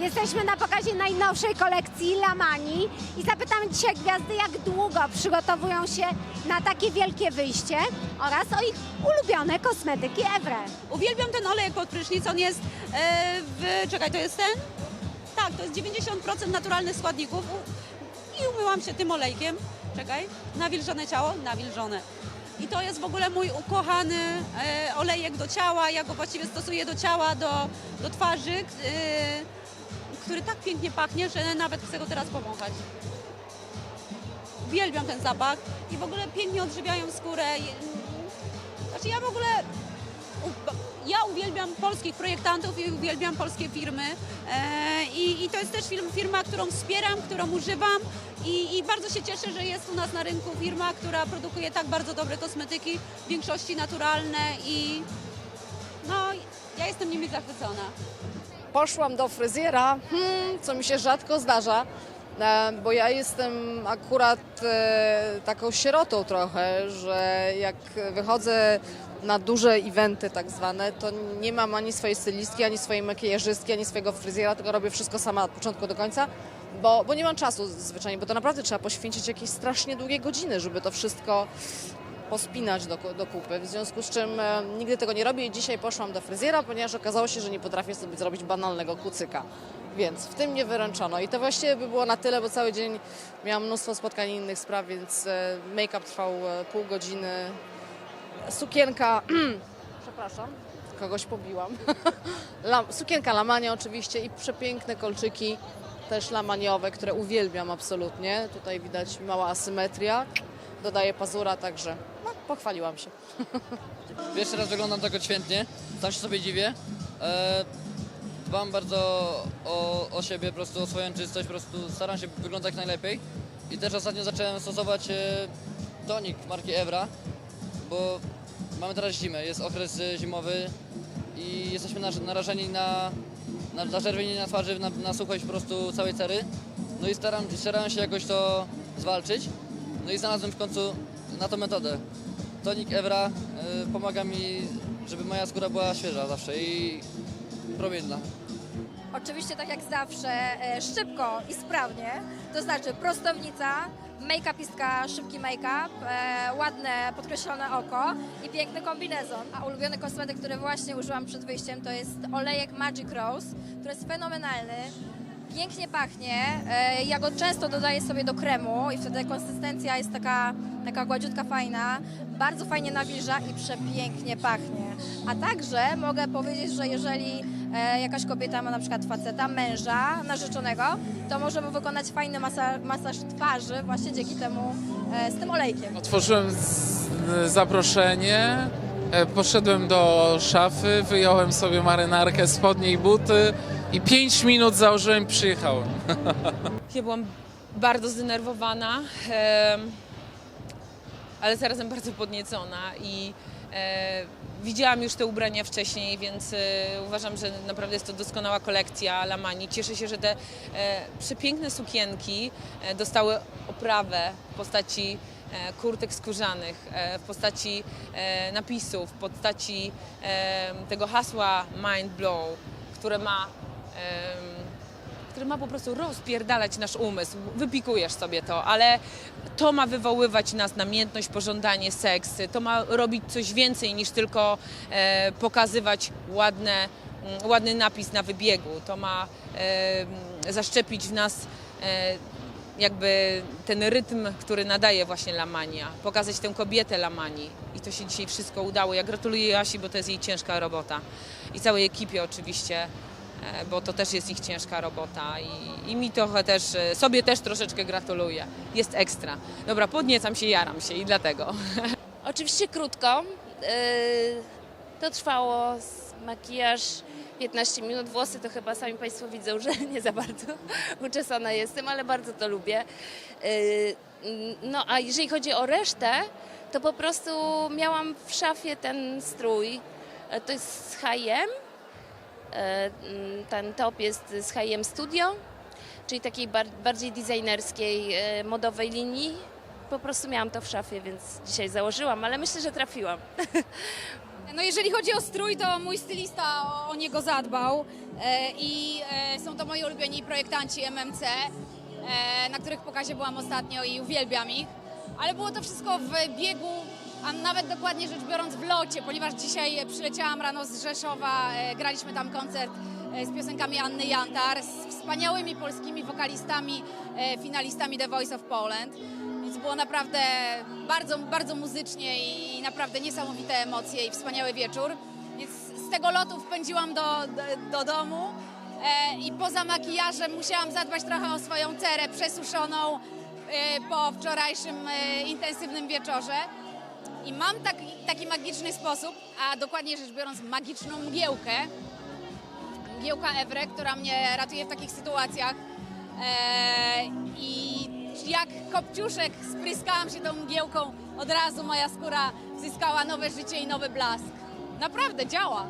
Jesteśmy na pokazie najnowszej kolekcji Lamani i zapytamy dzisiaj gwiazdy, jak długo przygotowują się na takie wielkie wyjście oraz o ich ulubione kosmetyki Evre. Uwielbiam ten olejek pod prysznic, on jest e, w... czekaj, to jest ten? Tak, to jest 90% naturalnych składników i umyłam się tym olejkiem. Czekaj, nawilżone ciało? Nawilżone. I to jest w ogóle mój ukochany e, olejek do ciała, ja go właściwie stosuję do ciała, do, do twarzy, e, który tak pięknie pachnie, że nawet chcę go teraz powąchać. Uwielbiam ten zapach i w ogóle pięknie odżywiają skórę. I- Znaczy ja w ogóle ja uwielbiam polskich projektantów i uwielbiam polskie firmy e, i, i to jest też firm, firma, którą wspieram, którą używam i, i bardzo się cieszę, że jest u nas na rynku firma, która produkuje tak bardzo dobre kosmetyki, w większości naturalne i no ja jestem nimi zachwycona. Poszłam do fryzjera, hmm, co mi się rzadko zdarza, e, bo ja jestem akurat e, taką sierotą trochę, że jak wychodzę na duże eventy tak zwane, to nie mam ani swojej stylistki, ani swojej makijażystki, ani swojego fryzjera, tylko robię wszystko sama od początku do końca, bo, bo nie mam czasu zwyczajnie, bo to naprawdę trzeba poświęcić jakieś strasznie długie godziny, żeby to wszystko pospinać do, do kupy, w związku z czym e, nigdy tego nie robię i dzisiaj poszłam do fryzjera, ponieważ okazało się, że nie potrafię sobie zrobić banalnego kucyka. Więc w tym mnie wyręczono i to właściwie by było na tyle, bo cały dzień miałam mnóstwo spotkań i innych spraw, więc e, make-up trwał e, pół godziny. Sukienka, przepraszam, kogoś pobiłam. Sukienka lamania oczywiście i przepiękne kolczyki też lamaniowe, które uwielbiam absolutnie. Tutaj widać mała asymetria, dodaje pazura, także no, pochwaliłam się. Pierwszy raz wyglądam tak odświętnie, sam się sobie dziwię. E, dbam bardzo o, o siebie, po prostu o swoją czystość, po prostu staram się wyglądać najlepiej. I też ostatnio zacząłem stosować e, tonik marki Evra, bo mamy teraz zimę, jest okres e, zimowy i jesteśmy narażeni na, na zaczerwienienie na twarzy, na, na suchość po prostu całej cery. No i staram, starałem się jakoś to zwalczyć. No i znalazłem w końcu na to metodę. Tonik Evra y, pomaga mi, żeby moja skóra była świeża zawsze i promienna. Oczywiście tak jak zawsze, e, szybko i sprawnie, to znaczy prostownica, make-upistka, szybki make-up, e, ładne podkreślone oko i piękny kombinezon. A ulubiony kosmetyk, który właśnie użyłam przed wyjściem, to jest olejek Magic Rose, który jest fenomenalny. Pięknie pachnie. E, Ja go często dodaję sobie do kremu i wtedy konsystencja jest taka, taka gładziutka, fajna. Bardzo fajnie nawilża i przepięknie pachnie. A także mogę powiedzieć, że jeżeli e, jakaś kobieta ma na przykład faceta, męża, narzeczonego, to może mu wykonać fajny masa, masaż twarzy właśnie dzięki temu e, z tym olejkiem. Otworzyłem zaproszenie, poszedłem do szafy, wyjąłem sobie marynarkę, spodnie i buty i 5 minut założyłem i przyjechałem. Ja byłam bardzo zdenerwowana, ale zarazem bardzo podniecona i e, widziałam już te ubrania wcześniej, więc e, uważam, że naprawdę jest to doskonała kolekcja Lamani. Cieszę się, że te e, przepiękne sukienki dostały oprawę w postaci kurtek skórzanych, w postaci napisów, w postaci tego hasła Mind Blow, które ma który ma po prostu rozpierdalać nasz umysł. Wypikujesz sobie to, ale to ma wywoływać nas namiętność, pożądanie, seks. To ma robić coś więcej niż tylko e, pokazywać ładne, mm, ładny napis na wybiegu. To ma zaszczepić w nas e, jakby ten rytm, który nadaje właśnie Lamania. Pokazać tę kobietę Lamani. I to się dzisiaj wszystko udało. Ja gratuluję Jasi, bo to jest jej ciężka robota. I całej ekipie oczywiście bo to też jest ich ciężka robota i, i mi trochę też, e, sobie też troszeczkę gratuluję. Jest ekstra. Dobra, podniecam się, jaram się i dlatego. Oczywiście krótko. Yy, To trwało makijaż 15 minut. Włosy to chyba sami Państwo widzą, że nie za bardzo uczesana jestem, ale bardzo to lubię. No a jeżeli chodzi o resztę, to po prostu miałam w szafie ten strój. E, To jest z H&M. E, mm, Ten top jest z H&M Studio, czyli takiej bar- bardziej designerskiej, e, modowej linii. Po prostu miałam to w szafie, więc dzisiaj założyłam, ale myślę, że trafiłam. No jeżeli chodzi o strój, to mój stylista o, niego zadbał e, i są to moi ulubieni projektanci MMC, na których pokazie byłam ostatnio i uwielbiam ich. Ale było to wszystko w biegu, a nawet dokładnie rzecz biorąc w locie, ponieważ dzisiaj przyleciałam rano z Rzeszowa, e, graliśmy tam koncert e, z piosenkami Anny Jantar, z wspaniałymi polskimi wokalistami, e, finalistami The Voice of Poland. Więc było naprawdę bardzo, bardzo muzycznie i naprawdę niesamowite emocje i wspaniały wieczór. Więc z tego lotu wpędziłam do, do, do domu i poza makijażem musiałam zadbać trochę o swoją cerę przesuszoną po wczorajszym intensywnym wieczorze. I mam taki, taki magiczny sposób, a dokładnie rzecz biorąc magiczną mgiełkę, mgiełka Ewre, która mnie ratuje w takich sytuacjach. E, I jak kopciuszek spryskałam się tą mgiełką, od razu moja skóra zyskała nowe życie i nowy blask. Naprawdę działa.